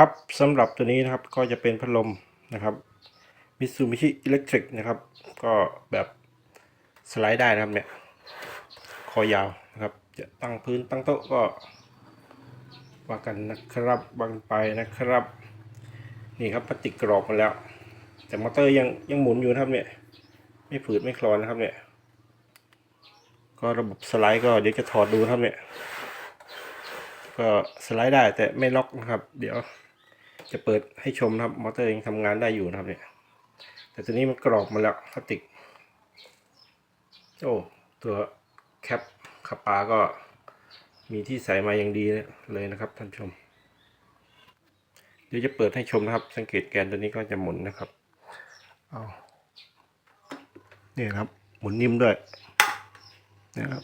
ครับสำหรับตัวนี้นะครับก็จะเป็นพัดลมนะครับมิซูมิชิอิเล็กทริกนะครับ ก็แบบสไลด์ได้นะครับเนี่ยคอยาวนะครับ จะตั้งพื้นตั้งโต๊ะก็ว่ากันนะครับวางไปนะครับ นี่ครับพลาสติกกรอบมาแล้ว แต่มอเตอร์ยังยังหมุนอยู่นะครับเนี่ยไม่ผืดไม่คลอนนะครับเนี่ยก็ระบบสไลด์ก็เดี๋ยวจะถอดดูนะครับเนี่ยก็สไลด์ได้แต่ไม่ล็อกนะครับ เดี๋ยว จะเปิดให้ชมนะครับ มอเตอร์ยังทำงานได้อยู่นะครับเนี่ย แต่ตัวนี้มันกรอบมาแล้วพลาสติก โอ้ ตัวแคปขับปาก็มีที่ใส่มาอย่างดีเลยนะครับท่านชม เดี๋ยวจะเปิดให้ชมนะครับ สังเกตแกนตัวนี้ก็จะหมุนนะครับ เอานี่ยครับ หมุนนิ่มด้วยนะครับ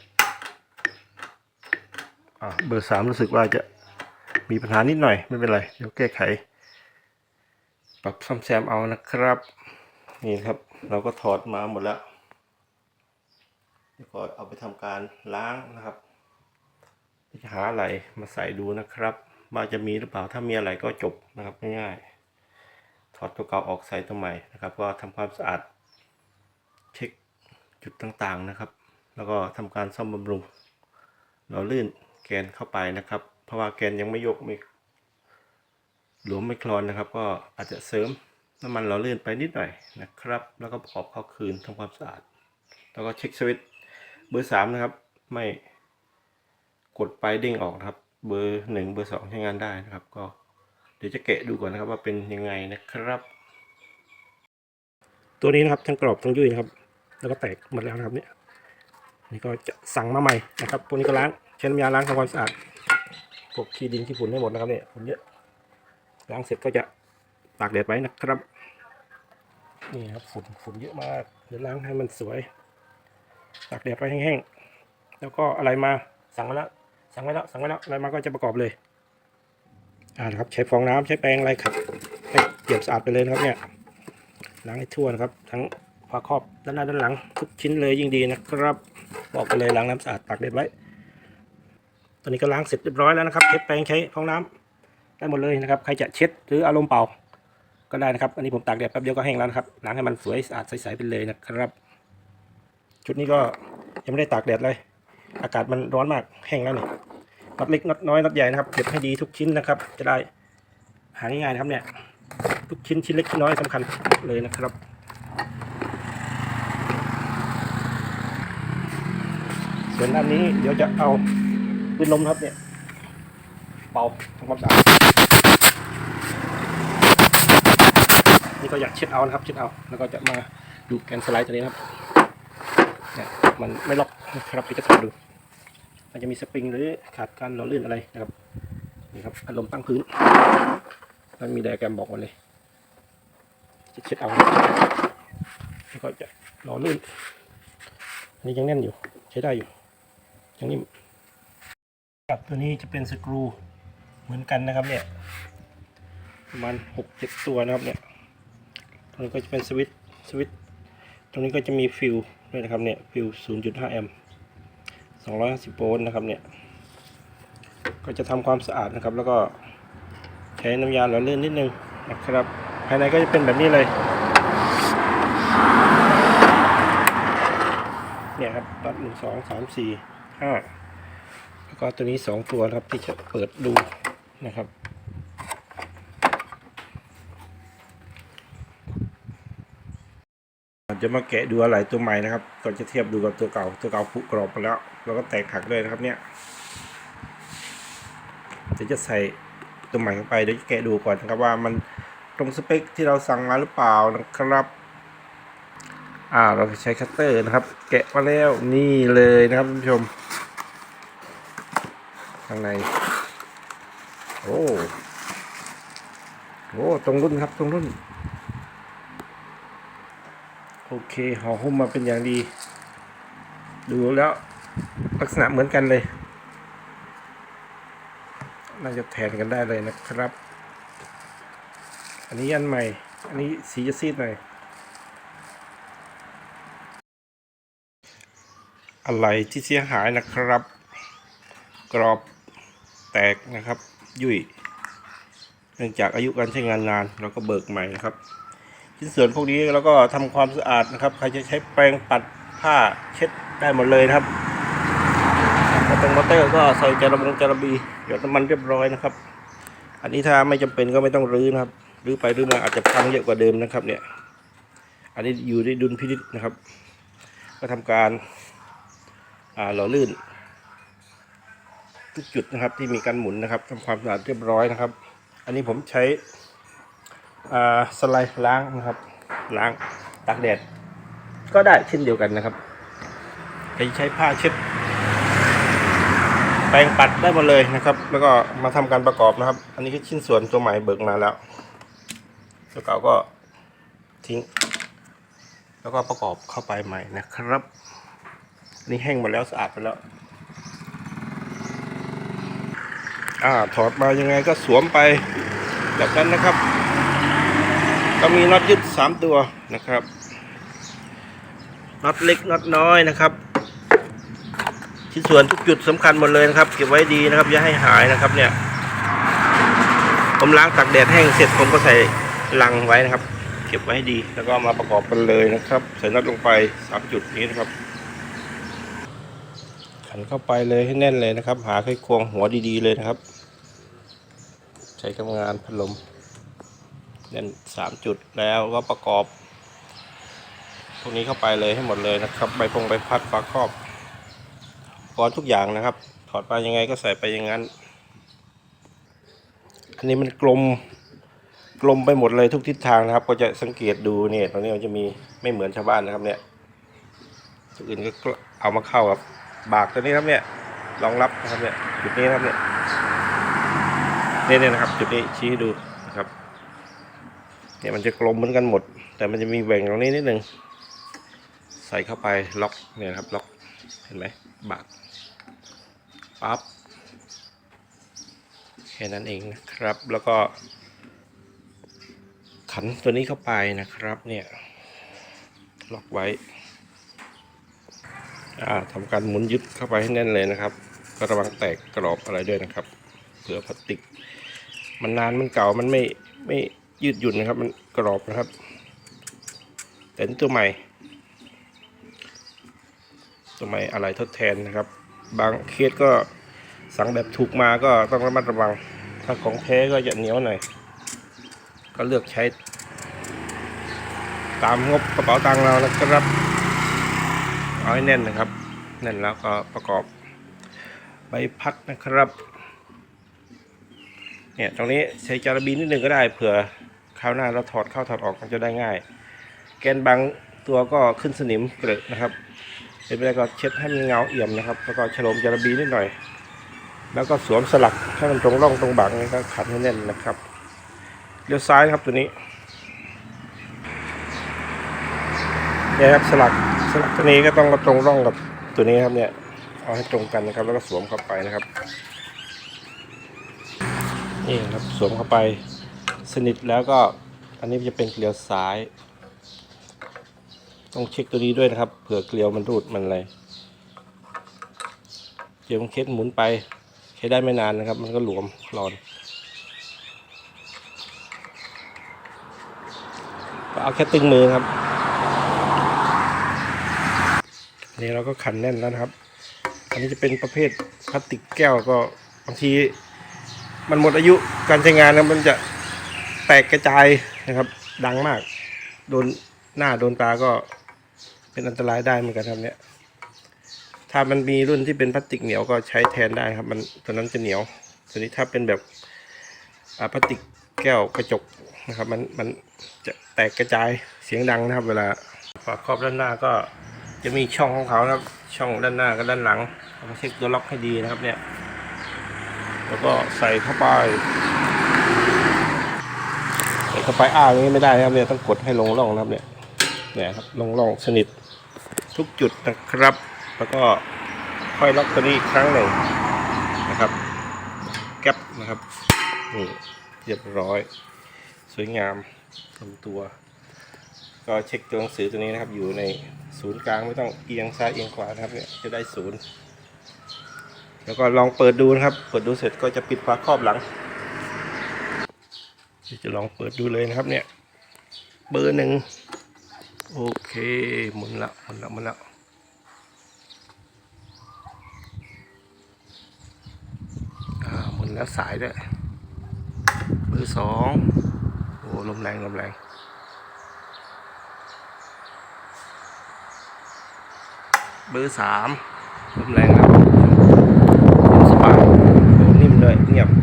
อ่าเบอร์สามรู้สึกว่าจะมีปัญหานิดหน่อยไม่เป็นไร เดี๋ยวแก้ไข ปรับซ่อมแซมเอานะครับ นี่ครับ เราก็ถอดมาหมดแล้วเดี๋ยวก็เอาไปทำการล้างนะครับจะหาอะไรมาใส่ดูนะครับว่าจะมีหรือเปล่าถ้ามีอะไรก็จบนะครับง่ายๆถอดตัวเก่าออกใส่ตัวใหม่นะครับ ก็ทำความสะอาดเช็คจุดต่างๆนะครับ แล้วก็ทำการซ่อมบำรุงเราลื่นแกนเข้าไปนะครับ เพราะว่าแกนยังไม่ยกไม่ หลวมไม่คลอนนะครับ ก็อาจจะเสริมน้ำมันเราลื่อนไปนิดหน่อยนะครับ แล้วก็ประกอบเข้าคืนทำความสะอาด แล้วก็เช็คสวิตช์เบอร์สามนะครับ ไม่กดไปเด้งออกนะครับ เบอร์หนึ่งเบอร์สองใช้งานได้นะครับ ก็เดี๋ยวจะแกะดูก่อนนะครับว่าเป็นยังไงนะครับ ตัวนี้นะครับทั้งกรอบทั้งยุ่ยนะครับ แล้วก็แตกหมดแล้วนะครับเนี่ยนี่ก็จะสั่งมาใหม่นะครับพวกนี้ก็ล้างใช้น้ำยาล้างทำความสะอาดพวกขี้ดินขี้ฝุ่นให้หมดนะครับเนี่ยฝุ่นเยอะ ล้างเสร็จก็จะตากแดดไว้นะครับ นี่ครับฝุ่นฝุ่นเยอะมากเดี๋ยวล้างให้มันสวยตากแดดไว้แห้งๆแล้วก็อะไรมาสั่งมาแล้วสั่งไว้แล้วสั่งไว้แล้วอะไรมาก็จะประกอบเลยอ่านะครับใช้ฟองน้ำใช้แปรงอะไรขัดให้เก็บสะอาดไปเลยนะครับเนี่ยล้างให้ทั่วนะครับ ทั้งฝาครอบด้านหน้าด้านหลังทุกชิ้นเลยยิ่งดีนะครับ บอกไปเลยล้างน้ำสะอาดตากเด็ดไว้ตอนนี้ก็ล้างเสร็จเรียบร้อยแล้วนะครับเช็ดแปรงใช้ฟองน้ำ ได้หมดเลยนะครับ ใครจะเช็ดหรืออารมณ์เป่า ก็ได้นะครับ อันนี้ผมตากแดดแป๊บเดียวก็แห้งแล้วนะครับล้างให้มันสวยสะอาดใสๆไปเลยนะครับ ชุดนี้ก็ยังไม่ได้ตากแดดเลย อากาศมันร้อนมากแห้งแล้วนี่น็อตเล็กน็อตน้อยน็อตใหญ่นะครับเก็บให้ดีทุกชิ้นนะครับ จะได้หาง่ายๆนะครับเนี่ยทุกชิ้นชิ้นเล็กชิ้นน้อยสำคัญเลยนะครับส่วนด้านนี้เดี๋ยวจะเอาปืนลมครับเนี่ยเป่าทำความสะอาด นี่ก็อยากเช็ดเอานะครับ เช็ดเอา แล้วก็จะมาดูแกนสไลด์ตัวนี้นะครับเนี่ยมันไม่ล็อกนะครับพี่จะถอดดู มันจะมีสปริงหรือขาดการหล่อลื่นอะไรนะครับนี่ครับพัดลมตั้งพื้นมันมีไดอะแกรมบอกมาเลยจะเช็ดเอาแล้วก็จะหล่อลื่นอันนี้ยังแน่นอยู่ใช้ได้อยู่ย่างนี้กับตัวนี้จะเป็นสกรูเหมือนกันนะครับเนี่ยประมาณหกเจ็ดตัวนะครับเนี่ย นี้ก็จะเป็นสวิตช์สวิตตรงนี้ก็จะมีฟิวด้วยนะครับเนี่ยฟิว0.5 แอมป์250โวลต์นะครับเนี่ยก็จะทำความสะอาดนะครับ แล้วก็ใช้น้ำยาหล่อลื่นนิดนึงนะครับ ภายในก็จะเป็นแบบนี้เลยเนี่ยครับตัดหนึ่งสองสามสี่ห้าแล้วก็ตัวนี้สองตัวครับที่จะเปิดดูนะครับ จะมาแกะดูอะไรตัวใหม่นะครับก่อนจะเทียบดูกับตัวเก่า ตัวเก่าผุกรอบไปแล้ว แล้วก็แตกหักเลยนะครับเนี่ยเดี๋ยวจะใส่ตัวใหม่เข้าไปเดี๋ยวจะแกะดูก่อนนะครับว่ามันตรงสเปคที่เราสั่งมาหรือเปล่านะครับอ่าเราจะใช้คัตเตอร์นะครับ แกะมาแล้วนี่เลยนะครับท่านผู้ชมข้างในโอ้โหตรงรุ่นครับตรงรุ่น โอเคห่อหุ้มมาเป็นอย่างดี ดูแล้วลักษณะเหมือนกันเลย น่าจะแทนกันได้เลยนะครับ อันนี้ยันใหม่ อันนี้สีจะซีดหน่อยอะไรที่เสียหายนะครับ กรอบแตกนะครับ ยุ่ยเนื่องจากอายุการใช้งานนาน เราก็เบิกใหม่นะครับ ชิ้นส่วนพวกนี้เราก็ทำความสะอาดนะครับใครจะใช้แปรงปัดผ้าเช็ดได้หมดเลยนะครับกระตรงมอเตอร์ก็ใส่จระบงจระบีหยดน้ำมันเรียบร้อยนะครับ อันนี้ถ้าไม่จำเป็นก็ไม่ต้องรื้อนะครับรื้อไปรื้อมาอาจจะพังเยอะกว่าเดิมนะครับ เนี่ย อันนี้อยู่ในดุลพินิจนะครับ ก็ทำการหล่อลื่น ทุกจุดนะครับที่มีการหมุนนะครับทำความสะอาดเรียบร้อยนะครับ อันนี้ผมใช้ สไลด์ล้างนะครับ ล้างตากแดด ก็ได้เช่นเดียวกันนะครับใครใช้ผ้าเช็ด แปรงปัดได้หมดเลยนะครับ แล้วก็มาทำการประกอบนะครับ อันนี้คือชิ้นส่วนตัวใหม่เบิกมาแล้วตัวเก่าก็ทิ้ง แล้วก็ประกอบเข้าไปใหม่นะครับอันนี่แห้งหมดแล้วสะอาดไปแล้วอ่าถอดมายังไงก็สวมไปแบบนั้นนะครับ ก็มีน็อตยึดสามตัวนะครับน็อตเล็กน็อตน้อยนะครับชิ้นส่วนทุกจุดสำคัญหมดเลยนะครับ เก็บไว้ดีนะครับอย่าให้หายนะครับเนี่ย ผมล้างตากแดดแห้งเสร็จผมก็ใส่ลังไว้นะครับ เก็บไว้ให้ดีแล้วก็มาประกอบกันเลยนะครับ ใส่น็อตลงไปสามจุดนี้นะครับ ขันเข้าไปเลยให้แน่นเลยนะครับ หาไขควงหัวดีๆเลยนะครับ ใช้ทำงานพัดลม แน่นสามจุดแล้วก็ประกอบพวกนี้เข้าไปเลยให้หมดเลยนะครับใบพงใบพัดฝาครอบกรณ์ทุกอย่างนะครับ ถอดไปยังไงก็ใส่ไปอย่างนั้น อันนี้มันกลมกลมไปหมดเลยทุกทิศทางนะครับ ก็จะสังเกตดูเนี่ยตรงนี้มันจะมีไม่เหมือนชาวบ้านนะครับเนี่ยตัวอื่นก็เอามาเข้ากับบากตัวนี้ครับเนี่ยรองรับนะครับเนี่ยจุดนี้นะครับเนี่ยเนี่ยนะครับ จุดนี้ชี้ให้ดูนะครับ เนี่ยมันจะกลมเหมือนกันหมด แต่มันจะมีแหว่งตรงนี้นิดนึงใส่เข้าไปล็อกเนี่ยครับล็อกเห็นไหมบากปั๊บแค่นั้นเองนะครับ แล้วก็ขันตัวนี้เข้าไปนะครับเนี่ยล็อกไว้อ่าทำการหมุนยึดเข้าไปให้แน่นเลยนะครับ ก็ระวังแตกกรอบอะไรด้วยนะครับเผื่อพลาสติก มันนานมันเก่ามันไม่ไม่ ยืดหยุ่นนะครับ มันกรอบนะครับ แต่นี่ตัวใหม่ ตัวใหม่อะไรทดแทนนะครับ บางเคสก็สั่งแบบถูกมาก็ต้องระมัดระวัง ถ้าของแท้ก็จะเหนียวหน่อย ก็เลือกใช้ ตามงบกระเป๋าตังค์เรานะครับเอาให้แน่นนะครับ แน่นแล้วก็ประกอบใบพัดนะครับ เนี่ย ตรงนี้ใช้จาระบีนิดหนึ่งก็ได้เผื่อ คราวหน้าเราถอดเข้าถอดออกมันจะได้ง่าย แกนบางตัวก็ขึ้นสนิมเกลือะนะครับเป็นไปได้ก็เช็ดให้มันเงาเอี่ยมนะครับ แล้วก็ฉลมจาระบีนิดหน่อย แล้วก็สวมสลักให้มันตรงร่องตรงบางนี้ก็ขันให้แน่นนะครับเลี้ยวซ้ายครับตัวนี้เนี่ยครับสลักสลักตัวนี้ก็ต้องมาตรงร่องกับตัวนี้ครับเนี่ยเอาให้ตรงกันนะครับ แล้วก็สวมเข้าไปนะครับนี่ครับสวมเข้าไป สนิทแล้วก็อันนี้จะเป็นเกลียวซ้าย ต้องเช็คตัวนี้ด้วยนะครับ เผื่อเกลียวมันรูดมันอะไรเดี๋ยวมันเคสหมุนไปใช้ได้ไม่นานนะครับ มันก็หลวมคลอนเอาแค่ตึงมือครับนนี่เราก็ขันแน่นแล้วนะครับ อันนี้จะเป็นประเภทพลาสติกแก้วก็บางที มันหมดอายุการใช้งานแล้วมันจะ แตกกระจายนะครับ ดังมาก โดนหน้าโดนตาก็เป็นอันตรายได้เหมือนกันครับเนี่ย ถ้ามันมีรุ่นที่เป็นพลาสติกเหนียวก็ใช้แทนได้ครับ มันตัวนั้นจะเหนียวตัวนี้ถ้าเป็นแบบอ่าพลาสติกแก้วกระจกนะครับ มันมันจะแตกกระจายเสียงดังนะครับ เวลาฝาครอบด้านหน้าก็จะมีช่องของเขานะครับ ช่องด้านหน้ากับด้านหลังเราเช็คตัวล็อกให้ดีนะครับเนี่ย แล้วก็ใส่เข้าไป เข้าไปอ้าวอย่างนี้ไม่ได้นะครับเนี่ยต้องกดให้ลงร่องนะครับเนี่ยเนี่ยครับลงร่องสนิททุกจุดนะครับ แล้วก็ค่อยล็อกตัวนี้อีกครั้งหนึ่งนะครับแก๊ปนะครับนี่เรียบร้อย สวยงามลงตัว ก็เช็คตัวหนังสือตัวนี้นะครับ อยู่ในศูนย์กลางไม่ต้องเอียงซ้ายเอียงขวานะครับเนี่ยจะได้ศูนย์แล้วก็ลองเปิดดูนะครับ เปิดดูเสร็จก็จะปิดฝาครอบหลัง ดี๋ยวจะลองเปิดดูเลยนะครับ เนี่ย เบอร์หนึ่งโอเคหมุนละหมุนละหมุนละหมุนแล้วสายด้วยเบอร์สองโอ้ลมแรงลมแรงเบอร์สามลมแรงครับสบายโอ้นิ่มด้วยเงียบ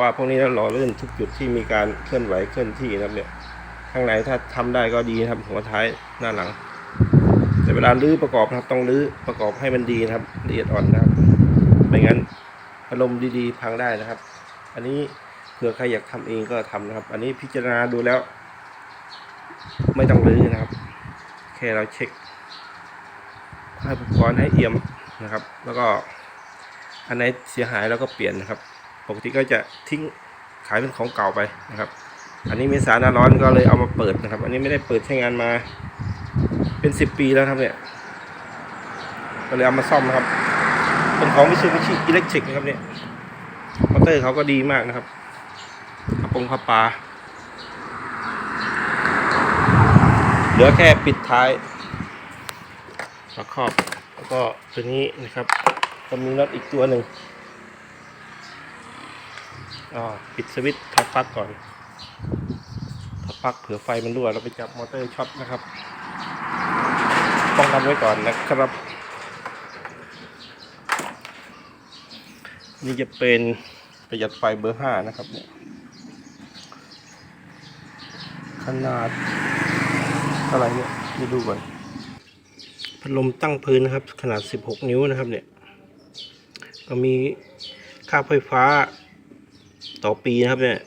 ว่าพวกนี้เราหล่อลื่นทุกจุดที่มีการเคลื่อนไหวเคลื่อนที่นะครับเนี่ยข้างในถ้าทำได้ก็ดีนะครับ หัวท้ายหน้าหลัง แต่เวลาลื้อประกอบนะครับ ต้องลื้อประกอบให้มันดีนะครับละเอียดอ่อนนะครับไม่งั้นอารมณ์ดีๆพังได้นะครับ อันนี้เผื่อใครอยากทำเองก็ทำนะครับ อันนี้พิจารณาดูแล้ว ไม่ต้องลื้อนะครับ แค่เราเช็คให้อุปกรณ์ให้เอี่ยมนะครับ แล้วก็อันไหนเสียหายเราก็เปลี่ยนนะครับ ปกติก็จะทิ้งขายเป็นของเก่าไปนะครับ อันนี้เมษาหน้าร้อนก็เลยเอามาเปิดนะครับ อันนี้ไม่ได้เปิดใช้งานมา เป็นสิบปีแล้วครับเนี่ย ก็เลยเอามาซ่อมนะครับ เป็นของมิซูบิชิอิเล็กทริกนะครับเนี่ยมอเตอร์เขาก็ดีมากนะครับกระปงผาปลาเหลือแค่ปิดท้ายประครอบ แล้วก็ตัวนี้นะครับก็มีน็อตอีกตัวหนึ่ง ปิดสวิตช์ถอดปลั๊กก่อนถอดปลั๊กเผื่อไฟมันรั่วเราไปจับมอเตอร์ช็อตนะครับป้องกันไว้ก่อนนะครับ นี่จะเป็นประหยัดไฟเบอร์ห้านะครับเนี่ยขนาดเท่าไรเนี่ยนี่ดูก่อนพัดลมตั้งพื้นนะครับ ขนาด 16 นิ้วนะครับเนี่ย ก็มีค่าไฟฟ้า ต่อปีนะครับเนี่ย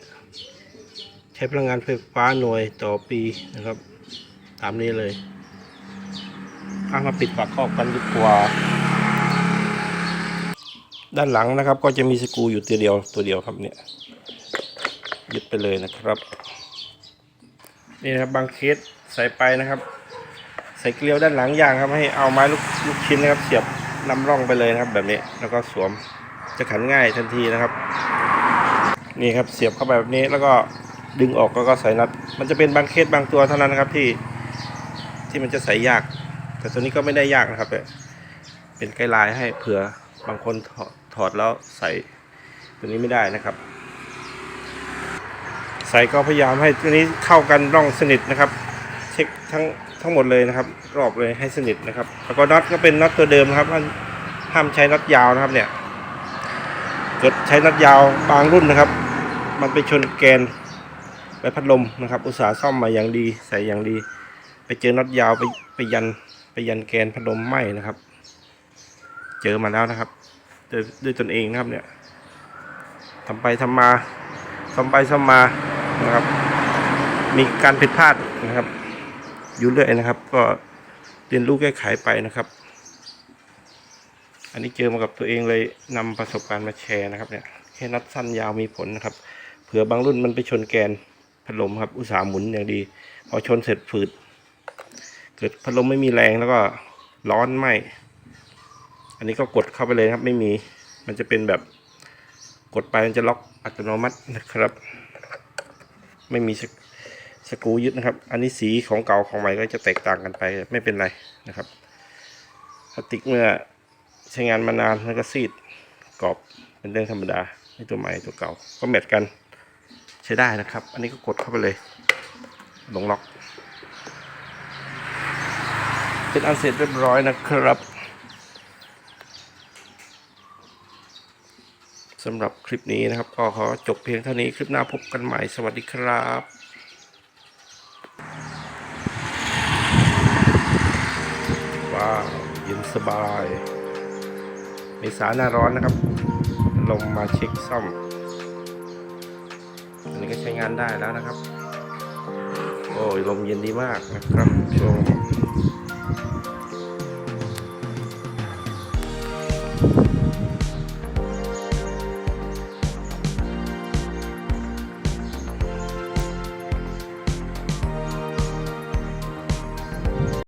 ใช้พลังงานไฟฟ้าหน่วยต่อปีนะครับ ตามนี้เลยเอามาปิดฝาครอบกันดีกว่า ด้านหลังนะครับ ก็จะมีสกูอยู่ตัวเดียวตัวเดียวครับเนี่ยยึดไปเลยนะครับ นี่นะครับบางเคสใส่ไปนะครับ ใส่เกลียวด้านหลังยางครับ ให้เอาไม้ลูกลูกชิ้นนะครับ เสียบนำร่องไปเลยนะครับ แบบนี้แล้วก็สวมจะขันง่ายทันทีนะครับ นี่ครับเสียบเข้าไปแบบนี้แล้วก็ดึงออกแล้วก็ใส่น็อตมันจะเป็นบางเคสบางตัวเท่านั้นนะครับที่ที่มันจะใส่ยาก แต่ตัวนี้ก็ไม่ได้ยากนะครับแต่เป็นไกด์ไลน์ให้เผื่อบางคนถอดถอดแล้วใส่ตัวนี้ไม่ได้นะครับ ใส่ก็พยายามให้ตัวนี้เข้ากันร่องสนิทนะครับ เช็คทั้งทั้งหมดเลยนะครับ รอบเลยให้สนิทนะครับ แล้วก็น็อตก็เป็นน็อตตัวเดิมนะครับห้ามใช้น็อตยาวนะครับเนี่ยเกิดใช้น็อตยาวบางรุ่นนะครับ มันไปชนแกนไปพัดลมนะครับ อุตสาห์ซ่อมมาอย่างดีใส่อย่างดี ไปเจอน็อตยาวไปไปยันไปยันแกนพัดลมไหมนะครับ เจอมาแล้วนะครับด้วยด้วยตนเองนะครับเนี่ยทำไปทำมาซ่อมไปซ่อมมานะครับ มีการผิดพลาดนะครับ อยู่เรื่อยนะครับ ก็เรียนรู้แก้ไขไปนะครับ อันนี้เจอมากับตัวเองเลยนำประสบการณ์มาแชร์นะครับเนี่ยแค่นัดสั้นยาวมีผลนะครับ เผื่อบางรุ่นมันไปชนแกนพัดลมครับ อุตสาห์หมุนอย่างดี พอชนเสร็จฝืด เกิดพัดลมไม่มีแรงแล้วก็ร้อนไหมอันนี้ก็กดเข้าไปเลยครับไม่มี มันจะเป็นแบบกดไปมันจะล็อกอัตโนมัตินะครับ ไม่มีสกสกรูยึดนะครับ อันนี้สีของเก่าของใหม่ก็จะแตกต่างกันไปไม่เป็นไรนะครับพลาสติกเมื่อ ใช้งานมานานมันก็ซีดกรอบเป็นเรื่องธรรมดาในตัวใหม่ตัวเก่าก็แมทกันใช้ได้นะครับ อันนี้ก็กดเข้าไปเลย ลงล็อก เป็นอันเสร็จเรียบร้อยนะครับสำหรับคลิปนี้นะครับ ก็ขอจบเพียงเท่านี้คลิปหน้าพบกันใหม่สวัสดีครับว้าวเย็นสบาย มษาหน้าร้อนนะครับ ลงมาเช็คซ่อม อันนี้ก็ใช้งานได้แล้วนะครับ โอ้ยลมเย็นดีมากนะครับชม